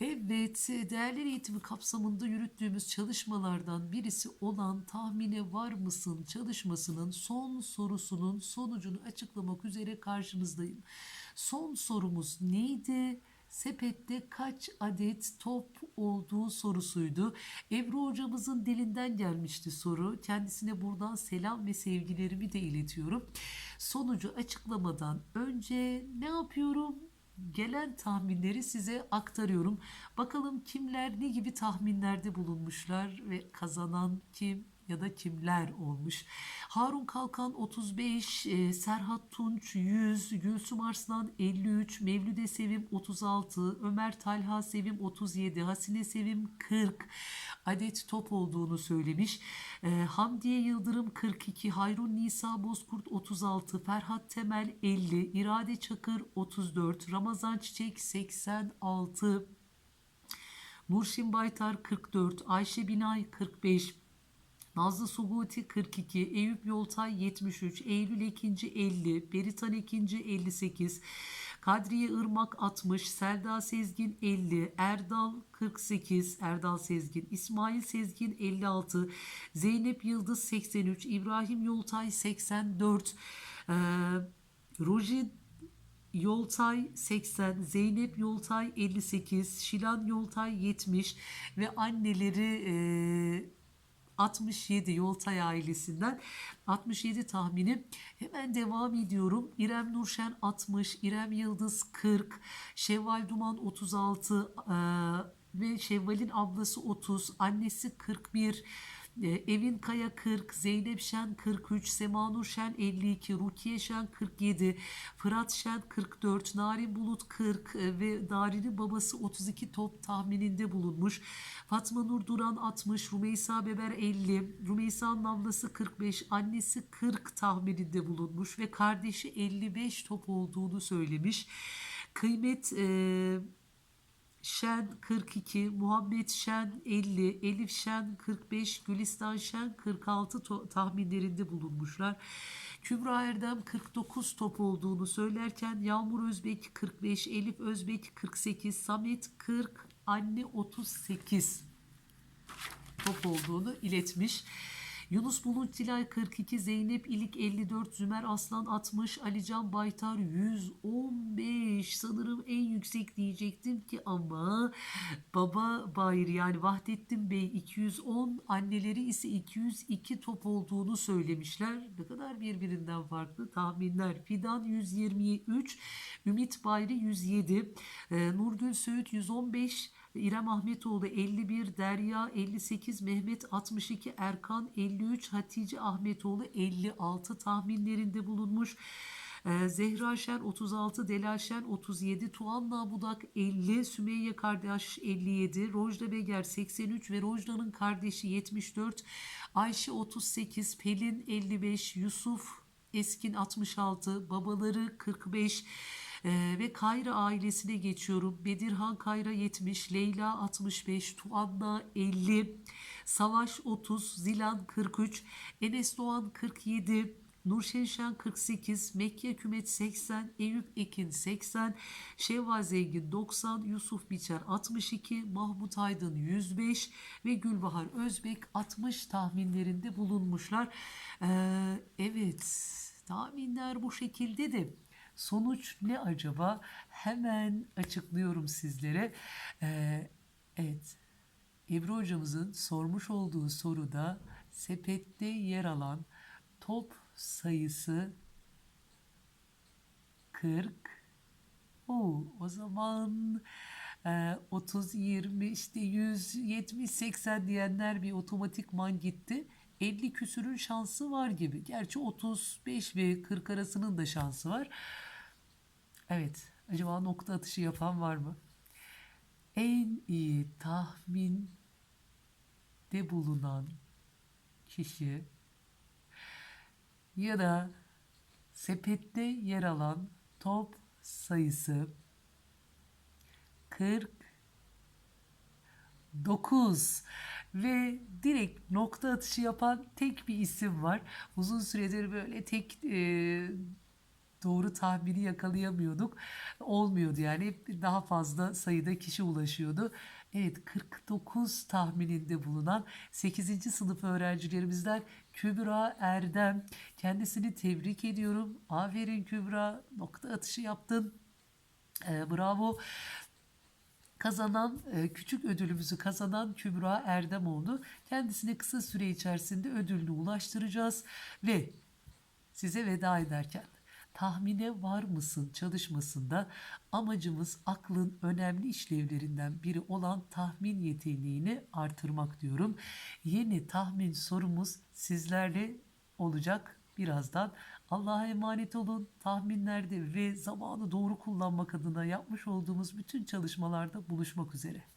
Evet, değerler eğitimi kapsamında yürüttüğümüz çalışmalardan birisi olan tahmine var mısın çalışmasının son sorusunun sonucunu açıklamak üzere karşınızdayım. Son sorumuz neydi? Sepette kaç adet top olduğu sorusuydu. Ebru hocamızın dilinden gelmişti soru. Kendisine buradan selam ve sevgilerimi de iletiyorum. Sonucu açıklamadan önce ne yapıyorum? Gelen tahminleri size aktarıyorum. Bakalım kimler ne gibi tahminlerde bulunmuşlar ve kazanan kim ya da kimler olmuş. Harun Kalkan 35, e, Serhat Tunç 100, Gülsüm Arslan 53, Mevlüde Sevim 36, Ömer Talha Sevim 37, Hasine Sevim 40 adet top olduğunu söylemiş. E, Hamdiye Yıldırım 42, Hayrun Nisa Bozkurt 36, Ferhat Temel 50, İrade Çakır 34, Ramazan Çiçek 86, Nurşin Baytar 44, Ayşe Binay 45, Nazlı Suguti 42, Eyüp Yoltay 73, Eylül Ekinci 50, Beritan Ekinci 58, Kadriye Irmak 60, Selda Sezgin 50, Erdal 48, Erdal Sezgin, İsmail Sezgin 56, Zeynep Yıldız 83, İbrahim Yoltay 84, ee, Roji Yoltay 80, Zeynep Yoltay 58, Şilan Yoltay 70 ve anneleri eee 67 Yoltay ailesinden 67 tahminim. Hemen devam ediyorum. İrem Nurşen 60, İrem Yıldız 40, Şevval Duman 36 eee, ve Şevval'in ablası 30, annesi 41, e, Evin Kaya 40, Zeynep Şen 43, Semanur Şen 52, Rukiye Şen 47, Fırat Şen 44, Narin Bulut 40 e, ve Nari'nin babası 32 top tahmininde bulunmuş. Fatma Nur Duran 60, Rümeysa Beber 50, Rümeysa'nın ablası 45, annesi 40 tahmininde bulunmuş ve kardeşi 55 top olduğunu söylemiş. Kıymet e, Şen 42, Muhammed Şen 50, Elif Şen 45, Gülistan Şen 46 to- tahminlerinde bulunmuşlar. Kübra Erdem 49 top olduğunu söylerken Yağmur Özbek 45, Elif Özbek 48, Samet 40, Anne 38 top olduğunu iletmiş. Yunus Bulut Tilay 42, Zeynep İlik 54, Zümer Aslan 60, Alican Baytar 115. Sanırım en yüksek diyecektim ki ama Baba Bayır yani Vahdettin Bey 210, anneleri ise 202 top olduğunu söylemişler. Ne kadar birbirinden farklı tahminler. Fidan 123, Ümit Bayri 107, e, Nurgül Söğüt 115, İrem Ahmetoğlu 51, Derya 58, Mehmet 62, Erkan 53, Hatice Ahmetoğlu 56 tahminlerinde bulunmuş. Ee, Zehra Şen 36, Delal Şen 37, Tuanla Budak 50, Sümeyye kardeş 57, Rojda Beger 83 ve Rojda'nın kardeşi 74, Ayşe 38, Pelin 55, Yusuf Eskin 66, babaları 45, ee, ve Kayra ailesine geçiyorum. Bedirhan Kayra 70, Leyla 65, Tuanna 50, Savaş 30, Zilan 43, Enes Doğan 47, Nurşen Şen 48, Mekke Kümet 80, Eyüp Ekin 80, Şevval Zengin 90, Yusuf Biçer 62, Mahmut Aydın 105 ve Gülbahar Özbek 60 tahminlerinde bulunmuşlar. Ee, evet tahminler bu şekilde de Sonuç ne acaba? Hemen açıklıyorum sizlere. Ee, evet, Ebru hocamızın sormuş olduğu soruda sepette yer alan top sayısı 40. Oo, o zaman e, 30, 20, işte 100, 70, 80 diyenler bir otomatikman gitti. 50 küsürün şansı var gibi. Gerçi 35 ve 40 arasının da şansı var. Evet, acaba nokta atışı yapan var mı? En iyi tahminde bulunan kişi ya da sepette yer alan top sayısı 49 ve direkt nokta atışı yapan tek bir isim var. Uzun süredir böyle tek e, doğru tahmini yakalayamıyorduk. Olmuyordu yani daha fazla sayıda kişi ulaşıyordu. Evet 49 tahmininde bulunan 8. sınıf öğrencilerimizden Kübra Erdem. Kendisini tebrik ediyorum. Aferin Kübra nokta atışı yaptın. Ee, bravo. Kazanan e, küçük ödülümüzü kazanan Kübra Erdemoğlu kendisine kısa süre içerisinde ödülünü ulaştıracağız ve size veda ederken tahmine var mısın çalışmasında amacımız aklın önemli işlevlerinden biri olan tahmin yeteneğini artırmak diyorum. Yeni tahmin sorumuz sizlerle olacak birazdan. Allah'a emanet olun. Tahminlerde ve zamanı doğru kullanmak adına yapmış olduğumuz bütün çalışmalarda buluşmak üzere.